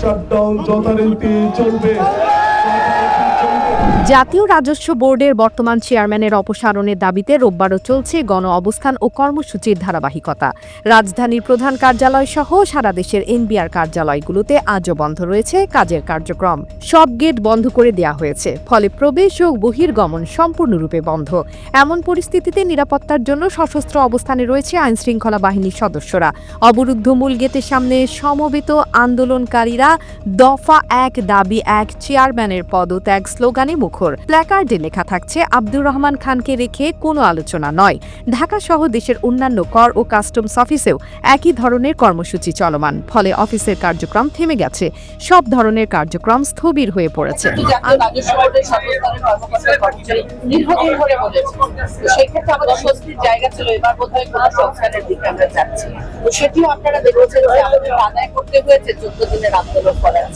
Shutdown যথারীতি চলবে। জাতীয় রাজস্ব বোর্ডের বর্তমান চেয়ারম্যানের অপসারণের দাবিতে রোববারও চলছে গণ অবস্থান ও কর্মসূচির ধারাবাহিকতা। রাজধানীর প্রধান কার্যালয় সহ সারা দেশের এনবিআর কার্যালয়গুলোতে আজও বন্ধ রয়েছে কাজের কার্যক্রম। সব গেট বন্ধ করে দেওয়া হয়েছে, ফলে প্রবেশ ও বহির্গমন সম্পূর্ণরূপে বন্ধ। এমন পরিস্থিতিতে নিরাপত্তার জন্য সশস্ত্র অবস্থানে রয়েছে আইনশৃঙ্খলা বাহিনীর সদস্যরা। অবরুদ্ধ মূল গেটের সামনে সমবেত আন্দোলনকারীরা, দফা এক দাবি এক চেয়ারম্যানের পদত্যাগ স্লোগানে মুখর। প্ল্যাকার্ডে লেখা থাকছে আব্দুর রহমান খানকে রেখে কোনো আলোচনা নয়। ঢাকা সহ দেশের অন্যান্য কর ও কাস্টমস অফিসেও একই ধরনের কর্মসূচি চলমান। ফলে অফিসের কার্যক্রম থেমে গেছে। সব ধরনের কার্যক্রম স্থবির হয়ে পড়েছে। জায়গা ছিল এবার কোনো সংস্কারের দিকে আমরা যাচ্ছি। তো সেটিও আপনারা দেখেছেন যে আমাদের করতে হয়েছে চোদ্দ দিনের আন্দোলন করার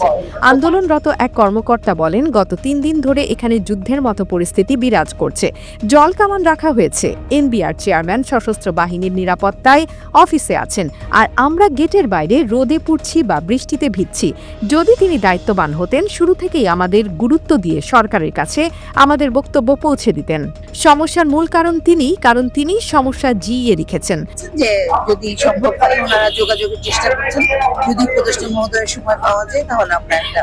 আন্দোলনরত এক কর্মকর্তা বলেন গত তিন দিন ধরে এখানে যুদ্ধের মতো পরিস্থিতি বিরাজ করছে। জল কামান রাখা হয়েছে। এনবিআর চেয়ারম্যান সশস্ত্র বাহিনীর নিরাপত্তায় অফিসে আছেন। আর আমরা গেটের বাইরে রোদে পুড়ছি বা বৃষ্টিতে ভিজছি। যদি তিনি দায়িত্ববান হতেন, শুরু থেকেই আমাদের গুরুত্ব দিয়ে সরকারের কাছে আমাদের বক্তব্য পৌঁছে দিতেন। সমস্যার মূল কারণ তিনি কারণ তিনি সমস্যা জিইয়ে রেখেছেন। যে যদি সম্ভব হয় ওনারা যোগাযোগের চেষ্টা করছেন। যদি উপদেষ্টা মহোদয়ের সময় পাওয়া যায়, তাহলে আমরা একটা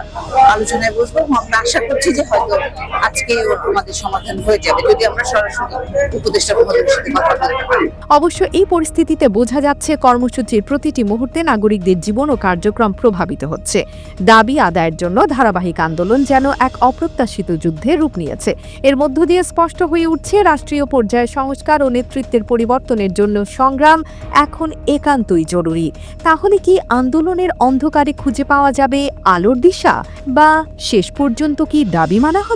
আলোচনায় বসবো। আমরা আশা করছি যে হয়তো আমাদের সমাধান হয়ে যাবে, যদি আমরা সরাসরি উপদেষ্টা সাথে কথা বলতে অবশ্য এই পরিস্থিতিতে বোঝা যাচ্ছে কর্মসূচির প্রতিটি মুহূর্তে নাগরিকদের জীবন ও কার্যক্রম প্রভাবিত হচ্ছে। দাবি আদায়ের জন্য ধারাবাহিক আন্দোলন যেন এক অপ্রত্যাশিত যুদ্ধে রূপ নিয়েছে। এর মধ্য দিয়ে স্পষ্ট হয়ে উঠছে রাষ্ট্রীয় পর্যায়ে সংস্কার ও নেতৃত্বের পরিবর্তনের জন্য সংগ্রাম এখন একান্তই জরুরি। তাহলে কি আন্দোলনের অন্ধকারে খুঁজে পাওয়া যাবে আলোর দিশা? বা শেষ পর্যন্ত কি দাবি মানা